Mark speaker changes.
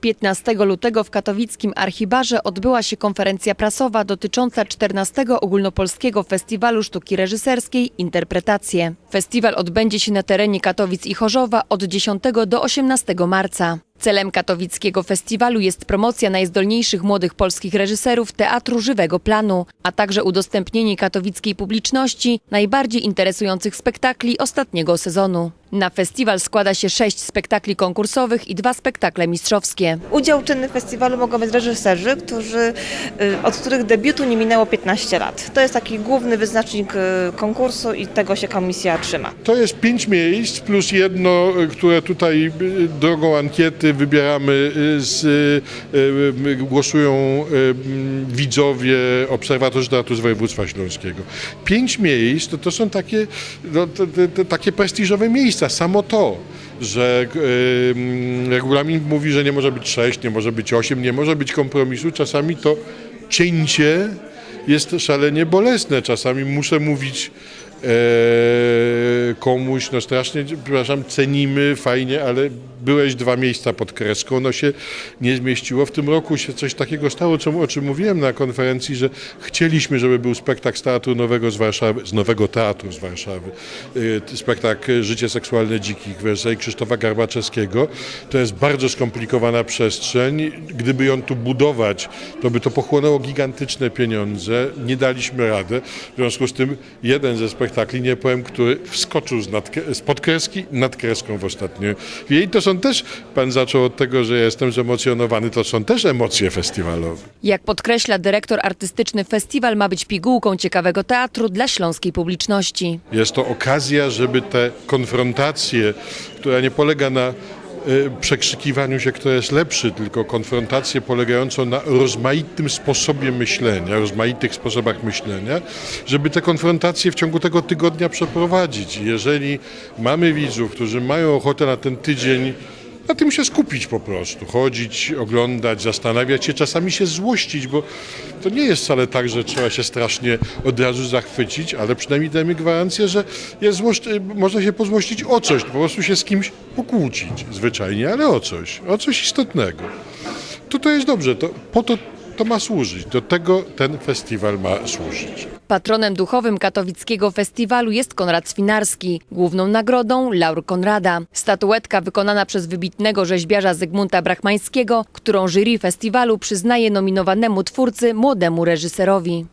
Speaker 1: 15 lutego w katowickim Archibarze odbyła się konferencja prasowa dotycząca 14 Ogólnopolskiego Festiwalu Sztuki Reżyserskiej Interpretacje. Festiwal odbędzie się na terenie Katowic i Chorzowa od 10 do 18 marca. Celem katowickiego festiwalu jest promocja najzdolniejszych młodych polskich reżyserów teatru żywego planu, a także udostępnienie katowickiej publiczności najbardziej interesujących spektakli ostatniego sezonu. Na festiwal składa się sześć spektakli konkursowych i dwa spektakle mistrzowskie.
Speaker 2: Udział czynny w festiwalu mogą mieć reżyserzy, którzy, y, od których debiutu nie minęło 15 lat. To jest taki główny wyznacznik y, konkursu i tego się komisja trzyma.
Speaker 3: To jest pięć miejsc plus jedno, y, które tutaj drogą ankiety wybieramy, z, głosują widzowie, obserwatorzy teatru z województwa śląskiego. Pięć miejsc to, to są takie, no, to, to, to, takie prestiżowe miejsca, samo to. Że y, mm, regulamin mówi, że nie może być sześć, nie może być osiem, nie może być kompromisu. Czasami to cięcie jest szalenie bolesne. Czasami muszę mówić e, komuś, no strasznie, przepraszam, cenimy, fajnie, ale byłeś dwa miejsca pod kreską, no się nie zmieściło. W tym roku się coś takiego stało, co, o czym mówiłem na konferencji, że chcieliśmy, żeby był spektakl z Teatru Nowego z Warszawy, z Nowego Teatru z Warszawy, e, spektakl Życie seksualne dzikich w reżyserii Krzysztofa Garbaczewskiego. To jest bardzo skomplikowana przestrzeń. Gdyby ją tu budować, to by to pochłonęło gigantyczne pieniądze. Nie daliśmy rady. W związku z tym jeden ze spektakli, nie powiem, który wskoczył z nad, spod kreski nad kreską w chwili. I to są też, pan zaczął od tego, że ja jestem zemocjonowany, to są też emocje festiwalowe.
Speaker 1: Jak podkreśla dyrektor artystyczny, festiwal ma być pigułką ciekawego teatru dla śląskiej publiczności.
Speaker 3: Jest to okazja, żeby te konfrontacje, która nie polega na y, przekrzykiwaniu się, kto jest lepszy, tylko konfrontację polegającą na rozmaitym sposobie myślenia, rozmaitych sposobach myślenia, żeby te konfrontacje w ciągu tego tygodnia przeprowadzić. Jeżeli mamy widzów, którzy mają ochotę na ten tydzień na tym się skupić po prostu, chodzić, oglądać, zastanawiać się, czasami się złościć, bo to nie jest wcale tak, że trzeba się strasznie od razu zachwycić, ale przynajmniej dajmy gwarancję, że jest złość, można się pozłościć o coś, po prostu się z kimś pokłócić zwyczajnie, ale o coś, o coś istotnego. To to jest dobrze, to, po to to ma służyć, do tego ten festiwal ma służyć.
Speaker 1: Patronem duchowym katowickiego festiwalu jest Konrad Swinarski. Główną nagrodą Laur Konrada. Statuetka wykonana przez wybitnego rzeźbiarza Zygmunta Brachmańskiego, którą jury festiwalu przyznaje nominowanemu twórcy młodemu reżyserowi.